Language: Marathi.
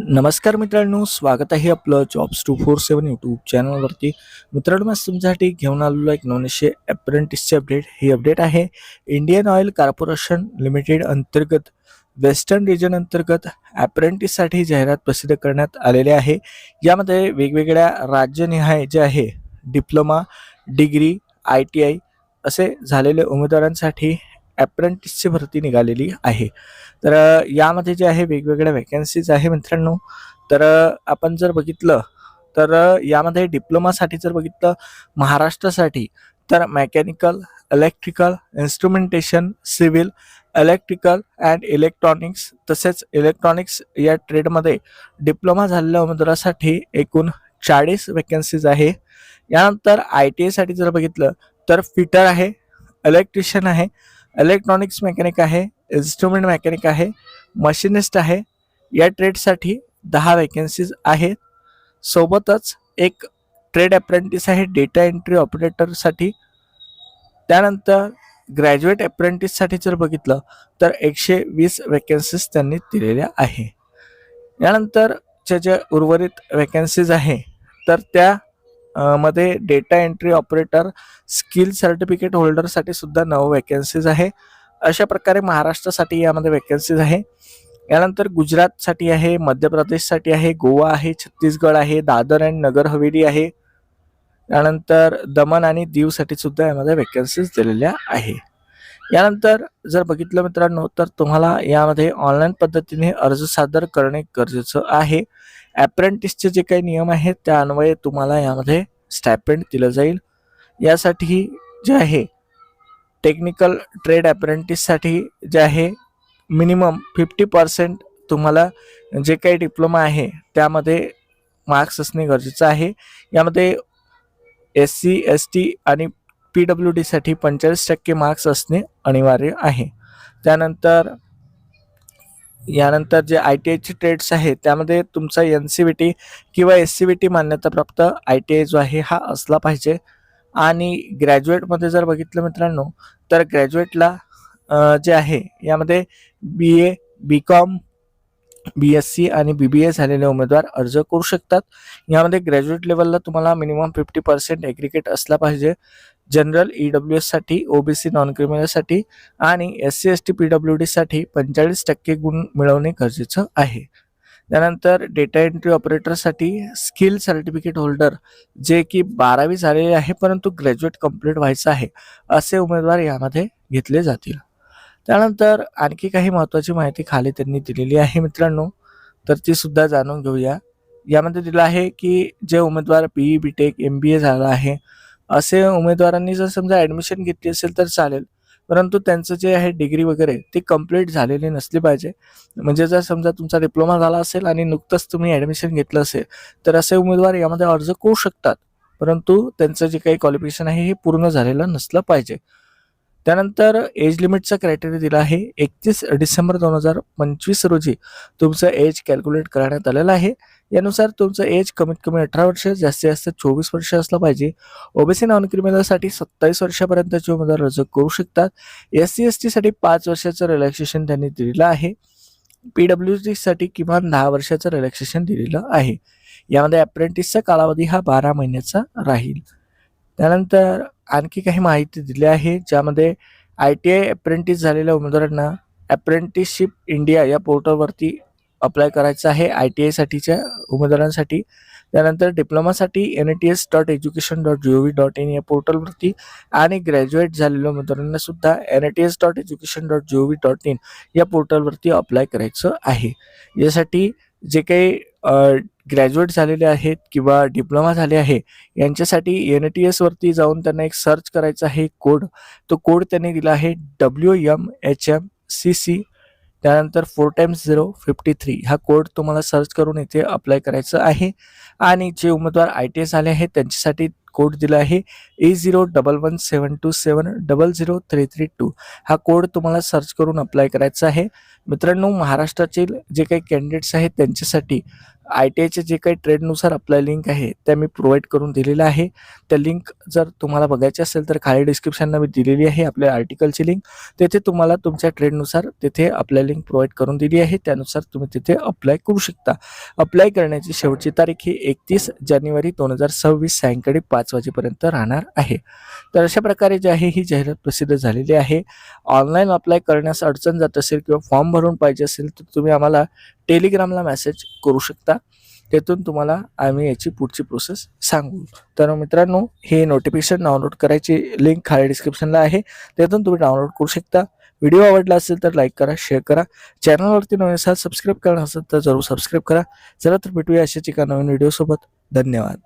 नमस्कार मित्रांनो स्वागत आहे आपलं jobs two four seven YouTube चॅनलवरती मित्रांनो मी तुमच्यासाठी घेऊन आलेलो एक नॉनशे अप्रेंटिसचे अपडेट ही अपडेट आहे इंडियन ऑइल कॉर्पोरेशन लिमिटेड अंतर्गत वेस्टर्न रिजन अंतर्गत अप्रेंटिससाठी जाहिरात प्रसिद्ध करण्यात आलेले आहे. यामध्ये वेगवेगळ्या राज्यनिहाय जे आहे diploma degree I T I असे झालेले उमेदवारांसाठी अप्रेंटिसची भरती निघालेली आहे. तर यामध्ये जे आहे वेगवेगळ्या वॅकन्सीज आहे मित्रांनो. तर आपण जर बघितलं तर यामध्ये डिप्लोमासाठी जर बघितलं महाराष्ट्रासाठी तर mechanical electrical instrumentation civil electrical and electronics तसेच इलेक्ट्रॉनिक्स या ट्रेडमध्ये डिप्लोमा झालेल्या उमेदवारासाठी एकूण चाळीस वॅकन्सीज आहे. यानंतर आय टी आयसाठी जर बघितलं तर फिटर आहे इलेक्ट्रिशियन आहे इलेक्ट्रॉनिक्स मेकॅनिक आहे इन्स्ट्रुमेंट मेकॅनिक आहे मशिनिस्ट आहे. या ट्रेडसाठी दहा वॅकन्सीज आहेत. सोबतच एक ट्रेड अप्रेंटिस आहे डेटा एंट्री ऑपरेटरसाठी त्यानंतर ग्रॅज्युएट अप्रेंटिससाठी जर बघितलं तर एकशे वीस वॅकन्सीज त्यांनी दिलेल्या आहे. यानंतरच्या ज्या उर्वरित वॅकन्सीज आहे तर त्या मध्ये data entry operator skill certificate होल्डरसाठी सुद्धा नऊ वॅकन्सीज आहे. अशा प्रकारे महाराष्ट्रासाठी यामध्ये वॅकन्सीज आहे. यानंतर गुजरातसाठी आहे मध्य प्रदेशसाठी आहे गोवा आहे छत्तीसगड आहे दादर अँड नगर हवेली आहे. यानंतर दमन आणि दीवसाठी सुद्धा यामध्ये वॅकन्सीज दिलेल्या आहे. यानंतर जर बघितलं मित्रांनो तर तुम्हाला यामध्ये ऑनलाईन पद्धतीने अर्ज सादर करणे गरजेचं आहे. ॲप्रेंटिसचे जे काही नियम आहेत त्या अन्वये तुम्हाला यामध्ये स्टॅपेंड दिलं जाईल. यासाठी जे आहे टेक्निकल ट्रेड ॲप्रेंटिससाठी जे आहे मिनिमम फिफ्टी पर्सेंट तुम्हाला जे काही डिप्लोमा आहे त्यामध्ये मार्क्स असणे गरजेचं आहे. यामध्ये एस सी एस टी आणि पी डब्ल्यू डीसाठी पंचेचाळीस टक्के मार्क्स असणे अनिवार्य आहे. त्यानंतर यानंतर जे आय टी आयचे ट्रेड्स आहेत त्यामध्ये तुमचा एन सी बी टी किंवा एस सी बी टी मान्यताप्राप्त आय टी आय जो आहे हा असला पाहिजे. आणि ग्रॅज्युएटमध्ये जर बघितलं मित्रांनो तर ग्रॅज्युएटला जे आहे यामध्ये B A B com B S C आणि बी बी ए झालेले उमेदवार अर्ज करू शकतात. यामध्ये ग्रॅज्युएट लेवलला तुम्हाला मिनिमम फिफ्टी पर्सेंट एग्रिकेट असला पाहिजे. जनरल ई डब्ल्यू एससाठी ओ बी सी नॉन क्रिमिनलसाठी आणि S C S T P W डीसाठी पंचेचाळीस टक्के गुण मिळवणे गरजेचं आहे. त्यानंतर डेटा एंट्री ऑपरेटरसाठी स्किल सर्टिफिकेट होल्डर जे की बारावी झालेले आहे परंतु ग्रॅज्युएट कंप्लीट व्हायचं आहे असे उमेदवार यामध्ये घेतले जातील. त्यानंतर आणखी काही महत्त्वाची माहिती खाली त्यांनी दिलेली आहे मित्रांनो तर ती सुद्धा जाणून घेऊया. यामध्ये दिलं आहे की जे उमेदवार P E B tech M B A झाला आहे असे उमेदवारांनी जर समजा ॲडमिशन घेतली असेल तर चालेल. परंतु त्यांचं जे आहे डिग्री वगैरे ती कंप्लीट झालेली नसली पाहिजे. म्हणजे जर समजा तुमचा डिप्लोमा झाला असेल आणि नुकतंच तुम्ही ॲडमिशन घेतलं असेल तर असे उमेदवार यामध्ये अर्ज करू शकतात. परंतु त्यांचं जे काही क्वालिफिकेशन आहे हे पूर्ण झालेलं नसलं पाहिजे. त्यानंतर एज लिमिटचा क्रायटेरिया दिला आहे. एकतीस डिसेंबर दोन हजार पंचवीस रोजी तुमचं एज कॅल्क्युलेट करण्यात आलेलं आहे. यानुसार तुमचं एज कमीत कमी अठरा वर्ष जास्तीत जास्त चोवीस वर्ष असलं पाहिजे. ओबीसी नॉन क्रिमिनलसाठी सत्तावीस वर्षापर्यंतचे उमेदवार अर्ज करू शकतात. एस सी एस टीसाठी पाच वर्षाचं रिलॅक्सेशन त्यांनी दिलेलं आहे. पी डब्ल्यू डीसाठी किमान दहा वर्षाचं रिलॅक्सेशन दिलेलं आहे. यामध्ये अप्रेंटिसचा कालावधी हा बारा महिन्याचा राहील. त्यानंतर आणखी काही माहिती दिली आहे ज्यामध्ये आय टी आय अप्रेंटिस झालेल्या उमेदवारांना अप्रेंटिसशिप इंडिया या पोर्टलवरती अप्लाय करायचं आहे आय टी आयसाठीच्या उमेदवारांसाठी. त्यानंतर डिप्लोमासाठी N T S dot education dot G O V dot in या पोर्टलवरती आणि ग्रॅज्युएट झालेल्या उमेदवारांना सुद्धा N T S dot education dot G O V dot in या पोर्टलवरती अप्लाय करायचं आहे. यासाठी जे काही ग्रॅज्युएट झालेले आहेत किंवा डिप्लोमा झाले आहे यांच्यासाठी एन टी एसवरती जाऊन त्यांना एक सर्च करायचा आहे कोड तो कोड त्यांनी दिला आहे W M H M C C त्यानंतर four times zero fifty three हा कोड तुम्हाला सर्च करून इथे अप्लाय करायचं आहे. आणि जे उमेदवार आय टी एस आले आहेत त्यांच्यासाठी कोड दिला आहे. A zero double one seven two seven double zero three three two हा कोड तुम्हाला सर्च करून अप्लाय करायचा आहे. मित्रांनो महाराष्ट्रातील जे काही कॅन्डिडेट्स आहेत त्यांच्यासाठी आय टी आयचे जे काही ट्रेडनुसार आपला लिंक आहे त्या मी प्रोव्हाइड करून दिलेल्या आहे. त्या लिंक जर तुम्हाला बघायची असेल तर खाली डिस्क्रिप्शनला मी दिलेली आहे आपल्या आर्टिकलची लिंक तेथे तुम्हाला तुमच्या ट्रेडनुसार तिथे आपल्या लिंक प्रोव्हाइड करून दिली आहे. त्यानुसार तुम्ही तिथे अप्लाय करू शकता. अप्लाय करण्याची शेवटची तारीख ही एकतीस जानेवारी दोन हजार सव्वीस सायंकाळी पाच वाजेपर्यंत राहणार आहे. तर अशा प्रकारे जे आहे ही जाहिरात प्रसिद्ध झालेली आहे. ऑनलाईन अप्लाय करण्यास अडचण जात असेल किंवा फॉर्म भरून पाहिजे असेल तर तुम्ही आम्हाला टेलिग्रामला मेसेज करू शकता. तेथून तुम्हाला आम्ही याची पुढची प्रोसेस सांगू. तर मित्रांनो हे नोटिफिकेशन डाउनलोड करायची लिंक खाली डिस्क्रिप्शनला आहे. त्यातून तुम्ही डाउनलोड करू शकता. व्हिडिओ आवडला असेल तर लाईक करा शेअर करा. चॅनलवरती नवीन असाल सबस्क्राईब करणार असेल तर जरूर सबस्क्राईब करा. चला तर भेटूया अशाच एका नवीन व्हिडिओसोबत धन्यवाद.